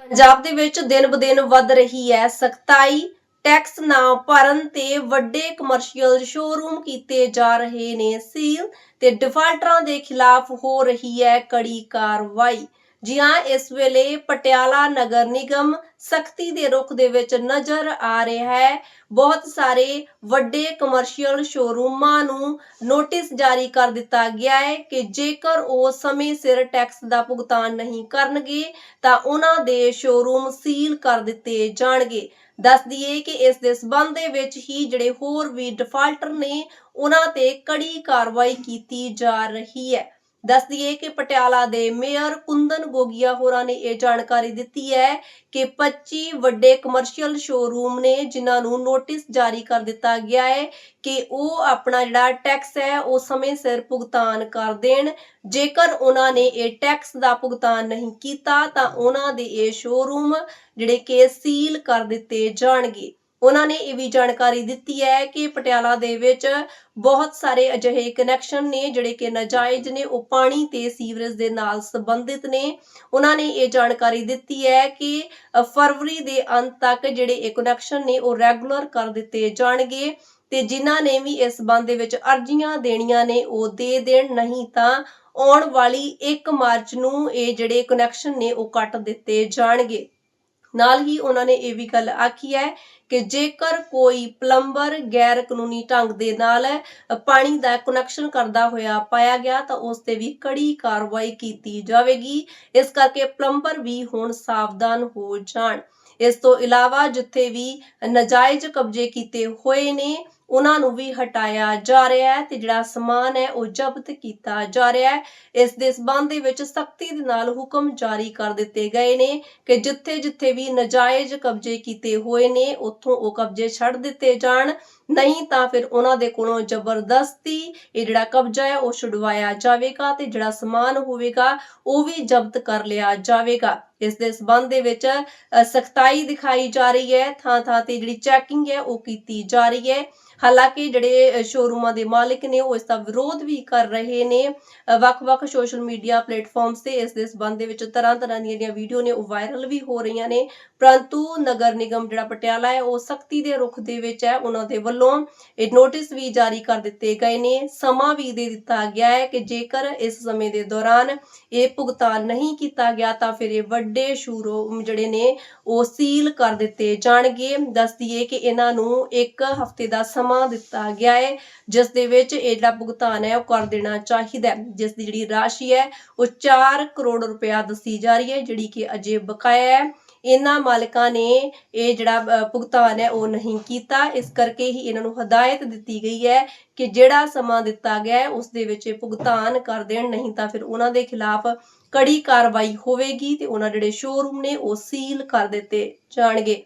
ਪੰਜਾਬ ਦੇ ਵਿੱਚ ਦਿਨ-ਬਦਿਨ ਵੱਧ ਰਹੀ ਹੈ ਸਖਤਾਈ। ਟੈਕਸ ਨਾ ਭਰਨ ਤੇ ਵੱਡੇ ਕਮਰਸ਼ੀਅਲ ਸ਼ੋਰੂਮ ਕੀਤੇ ਜਾ ਰਹੇ ਨੇ ਸੀਲ ਤੇ ਡਿਫਾਲਟਰਾਂ ਦੇ ਖਿਲਾਫ ਹੋ ਰਹੀ ਹੈ ਕੜੀ ਕਾਰਵਾਈ। ਜੀ ਹਾਂ ਇਸ ਵੇਲੇ ਪਟਿਆਲਾ ਨਗਰ ਨਿਗਮ ਸਖਤੀ ਦੇ ਰੁਖ ਦੇ ਵਿੱਚ ਨਜ਼ਰ ਆ ਰਿਹਾ ਹੈ। ਬਹੁਤ ਸਾਰੇ ਵੱਡੇ ਕਮਰਸ਼ੀਅਲ ਸ਼ੋਰੂਮਾਂ ਨੂੰ ਨੋਟਿਸ ਜਾਰੀ ਕਰ ਦਿੱਤਾ ਗਿਆ ਹੈ ਕਿ ਜੇਕਰ ਉਹ ਸਮੇਂ ਸਿਰ ਟੈਕਸ ਦਾ ਭੁਗਤਾਨ ਨਹੀਂ ਕਰਨਗੇ, ਤਾਂ ਉਹਨਾਂ ਦੇ ਸ਼ੋਰੂਮ ਸੀਲ ਕਰ ਦਿੱਤੇ ਜਾਣਗੇ। ਦੱਸ ਦਈਏ ਕਿ ਇਸ ਦੇ ਸਬੰਧ ਦੇ ਵਿੱਚ ਹੀ ਜਿਹੜੇ ਹੋਰ ਵੀ ਡਿਫਾਲਟਰ ਨੇ, ਉਹਨਾਂ ਤੇ ਕੜੀ ਕਾਰਵਾਈ ਕੀਤੀ ਜਾ ਰਹੀ ਹੈ। ਦੱਸ ਦਈਏ ਕਿ ਪਟਿਆਲਾ ਦੇ ਮੇਅਰ ਕੁੰਦਨ ਗੋਗੀਆ ਹੋਰਾਂ ਨੇ ਇਹ ਜਾਣਕਾਰੀ ਦਿੱਤੀ ਹੈ ਕਿ 25 ਵੱਡੇ ਕਮਰਸ਼ੀਅਲ ਸ਼ੋਰੂਮ ਨੇ ਜਿਨ੍ਹਾਂ ਨੂੰ ਨੋਟਿਸ ਜਾਰੀ ਕਰ ਦਿੱਤਾ ਗਿਆ ਹੈ ਕਿ ਉਹ ਆਪਣਾ ਜਿਹੜਾ ਟੈਕਸ ਹੈ, ਉਹ ਸਮੇਂ ਸਿਰ ਭੁਗਤਾਨ ਕਰ ਦੇਣ। ਜੇਕਰ ਉਹਨਾਂ ਨੇ ਇਹ ਟੈਕਸ ਦਾ ਭੁਗਤਾਨ ਨਹੀਂ ਕੀਤਾ, ਤਾਂ ਉਹਨਾਂ ਦੇ ਇਹ ਸ਼ੋਰੂਮ ਜਿਹੜੇ ਕਿ ਸੀਲ ਕਰ ਦਿੱਤੇ ਜਾਣਗੇ। ਉਹਨਾਂ ਨੇ ਇਹ ਵੀ ਜਾਣਕਾਰੀ ਦਿੱਤੀ ਹੈ ਕਿ ਪਟਿਆਲਾ ਦੇ ਵਿੱਚ ਬਹੁਤ ਸਾਰੇ ਅਜਿਹੇ ਕਨੈਕਸ਼ਨ ਨੇ ਜਿਹੜੇ ਕਿ ਨਾਜਾਇਜ਼ ਨੇ, ਉਹ ਪਾਣੀ ਤੇ ਸੀਵਰੇਜ ਦੇ ਨਾਲ ਸੰਬੰਧਿਤ ਨੇ। ਉਹਨਾਂ ਨੇ ਇਹ ਜਾਣਕਾਰੀ ਦਿੱਤੀ ਹੈ ਕਿ ਫਰਵਰੀ ਦੇ ਅੰਤ ਤੱਕ ਜਿਹੜੇ ਇਹ ਕਨੈਕਸ਼ਨ ਨੇ, ਉਹ ਰੈਗੂਲਰ ਕਰ ਦਿੱਤੇ ਜਾਣਗੇ ਤੇ ਜਿਨ੍ਹਾਂ ਨੇ ਵੀ ਇਸ ਸੰਬੰਧ ਦੇ ਵਿੱਚ ਅਰਜ਼ੀਆਂ ਦੇਣੀਆਂ ਨੇ, ਉਹ ਦੇ ਦੇਣ, ਨਹੀਂ ਤਾਂ ਆਉਣ ਵਾਲੀ 1 ਮਾਰਚ ਨੂੰ ਇਹ ਜਿਹੜੇ ਕਨੈਕਸ਼ਨ ਨੇ, ਉਹ ਕੱਟ ਦਿੱਤੇ ਜਾਣਗੇ। ਨਾਲ ਹੀ ਉਹਨਾਂ ਨੇ ਇਹ ਵੀ ਗੱਲ ਆਖੀ ਹੈ ਕਿ ਜੇਕਰ ਕੋਈ ਪਲੰਬਰ ਗੈਰ ਕਾਨੂੰਨੀ ਢੰਗ ਦੇ ਨਾਲ ਪਾਣੀ ਦਾ ਕਨੈਕਸ਼ਨ ਕਰਦਾ ਹੋਇਆ ਪਾਇਆ ਗਿਆ, ਤਾਂ ਉਸ ਤੇ ਵੀ ਕੜੀ ਕਾਰਵਾਈ ਕੀਤੀ ਜਾਵੇਗੀ। ਇਸ ਕਰਕੇ ਪਲੰਬਰ ਵੀ ਹੁਣ ਸਾਵਧਾਨ ਹੋ ਜਾਣ। ਇਸ ਤੋਂ ਇਲਾਵਾ ਜਿੱਥੇ ਵੀ ਨਜਾਇਜ਼ ਕਬਜ਼ੇ ਕੀਤੇ ਹੋਏ ਨੇ ਉਹਨਾਂ ਨੂੰ ਵੀ ਹਟਾਇਆ ਜਾ ਰਿਹਾ ਹੈ ਤੇ ਜਿਹੜਾ ਸਮਾਨ ਹੈ ਉਹ ਜ਼ਬਤ ਕੀਤਾ ਜਾ ਰਿਹਾ ਹੈ। ਇਸ ਦੇ ਸਬੰਧ ਦੇ ਵਿੱਚ ਸਖਤੀ ਦੇ ਨਾਲ ਹੁਕਮ ਜਾਰੀ ਕਰ ਦਿੱਤੇ ਗਏ ਨੇ ਕਿ ਜਿੱਥੇ ਜਿੱਥੇ ਵੀ ਨਜਾਇਜ਼ ਕਬਜ਼ੇ ਕੀਤੇ ਹੋਏ ਨੇ, ਉੱਥੋਂ ਉਹ ਕਬਜ਼ੇ ਛੱਡ ਦਿੱਤੇ ਜਾਣ। ਨਹੀਂ ਤਾਂ ਫਿਰ ਉਹਨਾਂ ਦੇ ਕੋਲੋਂ ਜ਼ਬਰਦਸਤੀ ਇਹ ਜਿਹੜਾ ਕਬਜ਼ਾ ਹੈ ਉਹ ਛੁਡਵਾਇਆ ਜਾਵੇਗਾ ਤੇ ਜਿਹੜਾ ਸਮਾਨ ਹੋਵੇਗਾ ਉਹ ਵੀ ਜ਼ਬਤ ਕਰ ਲਿਆ ਜਾਵੇਗਾ। ਇਸ ਦੇ ਸਬੰਧ ਦੇ ਵਿੱਚ ਸਖਤਾਈ ਦਿਖਾਈ ਜਾ ਰਹੀ ਹੈ। ਥਾਂ ਥਾਂ ਤੇ ਜਿਹੜੀ ਚੈਕਿੰਗ ਹੈ, ਉਹ ਕੀਤੀ ਜਾ ਰਹੀ ਹੈ। ਹਾਲਾਂਕਿ ਜਿਹੜੇ ਸ਼ੋਰੂਮਾਂ ਦੇ ਮਾਲਕ ਨੇ, ਉਹ ਇਸ ਦਾ ਵਿਰੋਧ ਵੀ ਕਰ ਰਹੇ ਨੇ। ਵੱਖ-ਵੱਖ ਸੋਸ਼ਲ ਮੀਡੀਆ ਪਲੇਟਫਾਰਮਸ ਤੇ ਇਸ ਦੇ ਸਬੰਧ ਦੇ ਵਿੱਚ ਤਰ੍ਹਾਂ-ਤਰ੍ਹਾਂ ਦੀਆਂ ਜਿਹੜੀਆਂ ਵੀਡੀਓ ਨੇ, ਉਹ ਵਾਇਰਲ ਵੀ ਹੋ ਰਹੀਆਂ ਨੇ। ਪਰੰਤੂ ਨਗਰ ਨਿਗਮ ਜਿਹੜਾ ਪਟਿਆਲਾ ਹੈ, ਉਹ ਸਖਤੀ ਦੇ ਰੁਖ ਦੇ ਵਿੱਚ ਹੈ। ਉਹਨਾਂ ਦੇ ਵੱਲੋਂ ਇਹ ਨੋਟਿਸ ਵੀ ਜਾਰੀ ਕਰ ਦਿੱਤੇ ਗਏ ਨੇ। ਸਮਾਂ ਵੀ ਦੇ ਦਿੱਤਾ ਗਿਆ ਹੈ ਕਿ ਜੇਕਰ ਇਸ ਸਮੇਂ ਦੇ ਦੌਰਾਨ ਇਹ ਭੁਗਤਾਨ ਨਹੀਂ ਕੀਤਾ ਗਿਆ, ਤਾਂ ਫਿਰ ਇਹ ਵੱਡੇ ਸ਼ੋਰੂਮ ਜਿਹੜੇ ਨੇ, ਉਹ ਸੀਲ ਕਰ ਦਿੱਤੇ। ਜਾਣਗੇ ਦੱਸ ਦਈਏ ਕਿ ਇਹਨਾਂ ਨੂੰ ਇੱਕ ਹਫ਼ਤੇ ਦਾ ਸਮਾਂ ਦਿੱਤਾ ਗਿਆ ਹੈ, ਜਿਸ ਦੇ ਵਿੱਚ ਇਹ ਜਿਹੜਾ ਭੁਗਤਾਨ ਹੈ, ਉਹ ਕਰ ਦੇਣਾ ਚਾਹੀਦਾ ਹੈ। ਜਿਸ ਦੀ ਜਿਹੜੀ ਰਾਸ਼ੀ ਹੈ, ਉਹ 4 ਕਰੋੜ ਰੁਪਇਆ ਦੱਸੀ ਜਾ ਰਹੀ ਹੈ, ਜਿਹੜੀ ਕਿ ਅਜੇ ਬਕਾਇਆ ਹੈ। ਇਹਨਾਂ ਮਾਲਕਾਂ ਨੇ ਇਹ ਜਿਹੜਾ ਭੁਗਤਾਨ ਹੈ ਉਹ ਨਹੀਂ ਕੀਤਾ। ਇਸ ਕਰਕੇ ਹੀ ਇਹਨਾਂ ਨੂੰ ਹਦਾਇਤ ਦਿੱਤੀ ਗਈ ਹੈ ਕਿ ਜਿਹੜਾ ਸਮਾਂ ਦਿੱਤਾ ਗਿਆ ਉਸ ਦੇ ਵਿੱਚ ਇਹ ਭੁਗਤਾਨ ਕਰ ਦੇਣ, ਨਹੀਂ ਤਾਂ ਫਿਰ ਉਹਨਾਂ ਦੇ ਖਿਲਾਫ ਕੜੀ ਕਾਰਵਾਈ ਹੋਵੇਗੀ ਤੇ ਉਹਨਾਂ ਜਿਹੜੇ ਸ਼ੋਰੂਮ ਨੇ ਉਹ ਸੀਲ ਕਰ ਦਿੱਤੇ ਜਾਣਗੇ।